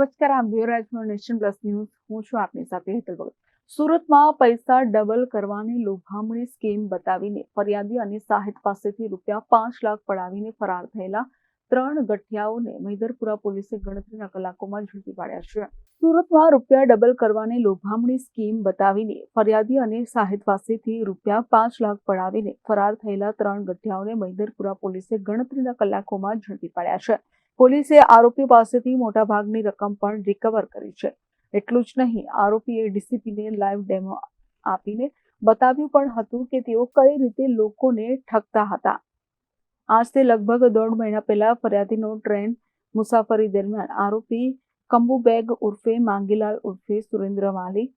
નમસ્કાર, આમ રહ્યા નેશન પ્લસ ન્યૂઝ. હું છું આપની સાથે હેતલ ભગત. સુરતમાં પૈસા ડબલ કરવાની લોભામણી સ્કીમ બતાવીને ફરિયાદી અને સાહિત પાસેથી રૂપિયા પાંચ લાખ પડાવીને ફરાર થયેલા ત્રણ ગઠિયાઓને મહિદરપુરા પોલીસે ગણતરીના કલાકોમાં ઝડપી પાડ્યા છે. સુરતમાં રૂપિયા ડબલ કરવાની લોભામણી સ્કીમ બતાવીને ફરિયાદી અને સાહિત પાસેથી રૂપિયા પાંચ લાખ પડાવીને ફરાર થયેલા ત્રણ ગઠિયાઓને મૈદરપુરા પોલીસે ગણતરીના કલાકોમાં ઝડપી પાડ્યા છે. પોલીસે આરોપી પાસેથી મોટાભાગની રકમ પણ રિકવર કરી છે. એટલું જ નહીં, આરોપીએ ડીસીપીને લાઈવ ડેમો આપીને બતાવ્યું પણ હતું કે તેઓ કઈ રીતે લોકોને ઠગતા હતા. આજથી લગભગ દોઢ મહિના પહેલા ફરિયાદીનો ટ્રેન મુસાફરી દરમિયાન આરોપી કંબુબેગ ઉર્ફે માંગીલાલ ઉર્ફે સુરેન્દ્ર માલી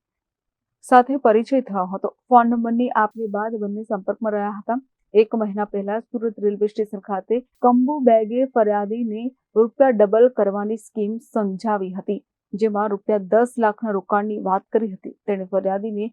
સાથે પરિચય થયો હતો. ફોન નંબરની આપલે બાદ બંને સંપર્કમાં રહ્યા હતા. એક મહિના પહેલા સુરત રેલવે સ્ટેશન ખાતે કંબુ બેગે ફરિયાદીને રૂપિયા ડબલ કરવાની સ્કીમ સમજાવી હતી, જેમાં રૂપિયા દસ લાખના રોકાણની વાત કરી હતી. તેણે ફરિયાદીને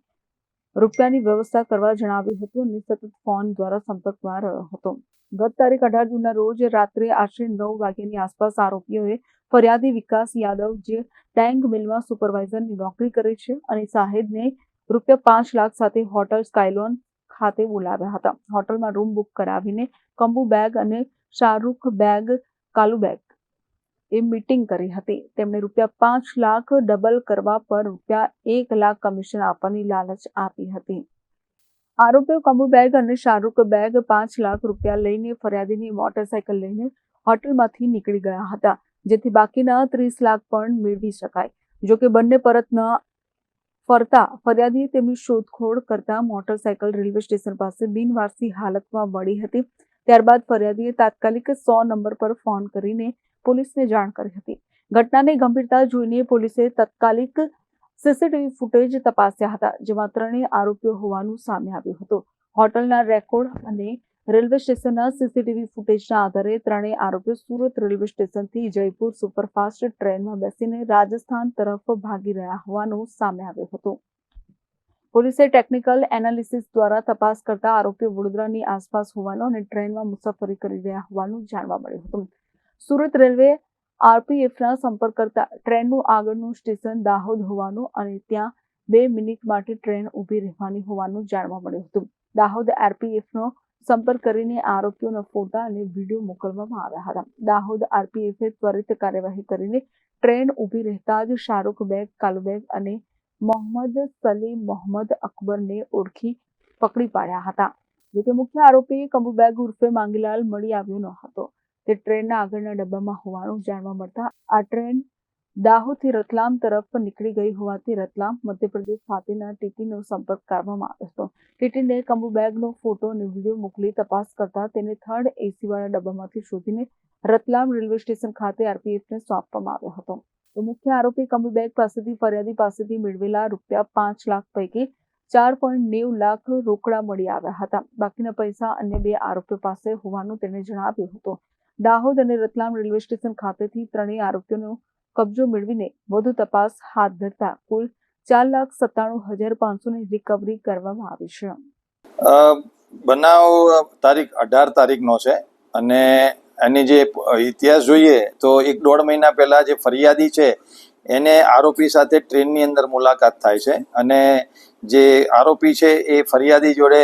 રૂપિયાની વ્યવસ્થા કરવા જણાવ્યું હતું અને સતત ફોન દ્વારા સંપર્કમાં રહ્યો હતો. ગત તારીખ અઢાર જૂનના રોજ રાત્રે આશરે નવ વાગ્યાની આસપાસ આરોપીઓએ ફરિયાદી વિકાસ યાદવ, જે ટેન્ક મિલમાં સુપરવાઇઝરની નોકરી કરે છે, અને સાહેબને રૂપિયા પાંચ લાખ સાથે હોટલ સ્કાયલોન ખાતે બોલાવ્યા હતા. હોટલમાં રૂમ બુક કરાવીને કંબુ બેગ અને શાહરૂખ બેગ, કાલુ બેગ એ મીટિંગ કરી હતી. તેમણે રૂપિયા પાંચ લાખ ડબલ કરવા પર રૂપિયા એક લાખ કમિશન આપવાની લાલચ આપી હતી. આરોપીઓ કંબુ બેગ અને શાહરૂખ બેગ પાંચ લાખ રૂપિયા લઈને ફરિયાદીની મોટરસાયકલ લઈને હોટલમાંથી નીકળી ગયા હતા, જેથી બાકીના ત્રીસ લાખ પણ મેળવી શકાય. જો કે બંને પરત ન ફરતા, ફરિયાદીએ તેમની શોધખોળ કરતા મોટરસાયકલ રેલવે સ્ટેશન પાસે બિનવારસી હાલતમાં મળી હતી. ત્યારબાદ ફરિયાદીએ તાત્કાલિક સો નંબર પર ફોન કરીને પોલીસને જાણ કરી હતી. ઘટનાની ગંભીરતા જોઈને પોલીસે તાત્કાલિક સીસીટીવી ફૂટેજ તપાસ્યા હતા, જેમાં ત્રણેય આરોપીઓ હોવાનું સામે આવ્યું હતું. હોટલના રેકોર્ડ અને રેલવે સ્ટેશનના સીસીટીવી ફૂટેજના આધારે ત્રણેય આરોપીઓ સુરત રેલવે સ્ટેશનથી જયપુર સુપરફાસ્ટ ટ્રેનમાં બેસીને રાજસ્થાન તરફ ભાગી રહ્યા હોવાનું સામે આવ્યું હતું. પોલીસે ટેકનિકલ એનાલિસિસ દ્વારા તપાસ કરતા આરોપીઓ વડોદરાની આસપાસ હોવાનું અને ટ્રેનમાં મુસાફરી કરી રહ્યા હોવાનું જાણવા મળ્યું હતું. સુરત રેલવે આરપીએફના સંપર્ક કરતા ટ્રેનનું આગળનું સ્ટેશન દાહોદ હોવાનું અને ત્યાં બે મિનિટ માટે ટ્રેન ઊભી રહેવાની હોવાનું જાણવા મળ્યું હતું. દાહોદ આરપીએફનો સંપર્ક કરીને આરોપીઓના ફોટા અને વીડિયો મોકલવામાં આવ્યા હતા. દાહોદ આરપીએફે ત્વરિત કાર્યવાહી કરીને ટ્રેન ઊભી રહેતા જ શાહરૂખ બેગ કાલુબેગ અને મોહમ્મદ સલીમ મોહમ્મદ અકબરને ઓળખી પકડી પાડ્યા હતા. જોકે મુખ્ય આરોપી કંબુબેગ ઉર્ફે માંગીલાલ મળી આવ્યો ન હતો. તે ટ્રેનના આગળના ડબ્બામાં હોવાનું જાણવા મળતા આ ટ્રેન દાહોદથી રતલામ તરફ નીકળી ગઈ હોવાથી રતલામ મધ્યપ્રદેશ ખાતેના ટીટીનો સંપર્ક કરવામાં આવ્યો હતો. ટીટીને કંબુ બેગનો ફોટો અને વીડિયો મોકલી તપાસ કરતા તેને થર્ડ એસીવાળા ડબ્બામાંથી શોધીને રતલામ રેલવે સ્ટેશન ખાતે આરપીએફને સોંપવામાં આવ્યો હતો. તો મુખ્ય આરોપી કંબુ બેગ પાસેથી ફરિયાદી પાસેથી મેળવેલા રૂપિયા પાંચ લાખ પૈકી ચાર પોઈન્ટ નેવું લાખ રોકડા મળી આવ્યા હતા. બાકીના પૈસા અન્ય બે આરોપીઓ પાસે હોવાનું તેને જણાવ્યું હતું. દાહોદ અને રતલામ રેલવે સ્ટેશન ખાતેથી ત્રણેય આરોપીઓનો કબજો મેળવીને વધુ તપાસ હાથ ધરતા કુલ ચાર લાખ સત્તાણું હજાર પાંચસોની રિકવરી કરવામાં આવી છે. બનાવ તારીખ અઢાર તારીખનો છે અને એની જે ઇતિહાસ જોઈએ તો એક દોઢ મહિના પહેલા જે ફરિયાદી છે, એને આરોપી સાથે ટ્રેનની અંદર મુલાકાત થાય છે અને જે આરોપી છે એ ફરિયાદી જોડે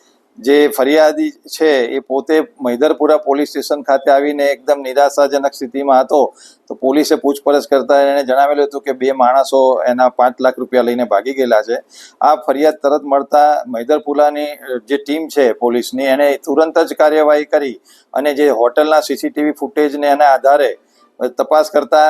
જે ફરિયાદી છે એ પોતે મૈદરપુરા પોલીસ સ્ટેશન ખાતે આવીને એકદમ નિરાશાજનક સ્થિતિમાં હતો. તો પોલીસે પૂછપરછ કરતા એણે જણાવેલું હતું કે બે માણસો એના પાંચ લાખ રૂપિયા લઈને ભાગી ગયેલા છે. આ ફરિયાદ તરત મળતા મૈદરપુરાની જે ટીમ છે પોલીસની, એણે તુરંત જ કાર્યવાહી કરી અને જે હોટલના સીસીટીવી ફૂટેજને એના આધારે તપાસ કરતા